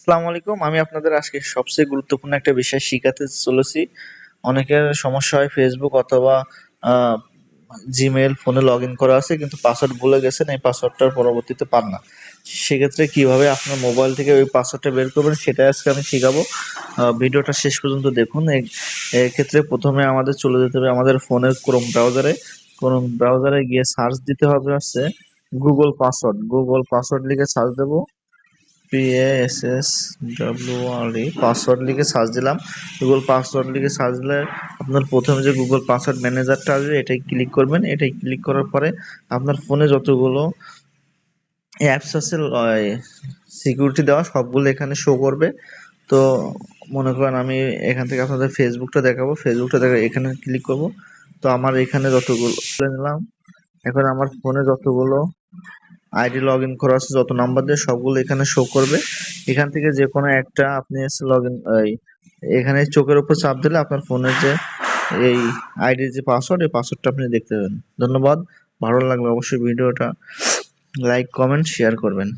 আসসালামু আলাইকুম। আমি আপনাদের আজকে সবচেয়ে গুরুত্বপূর্ণ একটা বিষয় শিখাতে চলেছি। অনেকের সমস্যা হয় ফেসবুক অথবা জিমেল ফোনে লগ ইন করা আছে, কিন্তু পাসওয়ার্ড ভুলে গেছেন, এই পাসওয়ার্ডটার পরবর্তীতে পান না। সেক্ষেত্রে কীভাবে আপনার মোবাইল থেকে ওই পাসওয়ার্ডটা বের করবেন সেটা আজকে আমি শেখাবো। ভিডিওটা শেষ পর্যন্ত দেখুন। এক্ষেত্রে প্রথমে আমাদের চলে যেতে হবে আমাদের ফোনের ক্রোম ব্রাউজারে ক্রোম ব্রাউজারে গিয়ে সার্চ দিতে হবে হচ্ছে গুগল পাসওয়ার্ড গুগল পাসওয়ার্ড লিখে সার্চ দেবো। P S S W R E password লিখে সার্চ দিলাম। গুগল পাসওয়ার্ড লিখে সার্চ দিলে আপনার প্রথমে যে গুগল পাসওয়ার্ড ম্যানেজারটা আসবে, এটাই ক্লিক করবেন। এটাই ক্লিক করার পরে আপনার ফোনে যতগুলো অ্যাপস আছে সিকিউরিটি দেওয়া সবগুলো এখানে শো করবে। তো মনে করেন আমি এখান থেকে আপনাদের ফেসবুকটা দেখাবো। ফেসবুকটা দেখা এখানে ক্লিক করব। তো আমার এখানে যতগুলো নিলাম। এখন আমার ফোনে যতগুলো আইডি লগ ইন করা আছে যত নাম্বার দিয়ে সবগুলো এখানে শো করবে। এখান থেকে যে কোনো একটা আপনি এসে লগ ইন এখানে চোখের উপর চাপ দিলে আপনার ফোনের যে, এই আইডির যে পাসওয়ার্ড এই পাসওয়ার্ডটা আপনি দেখতে পাবেন। ধন্যবাদ। ভালো লাগলে অবশ্যই ভিডিওটা লাইক কমেন্ট শেয়ার করবেন।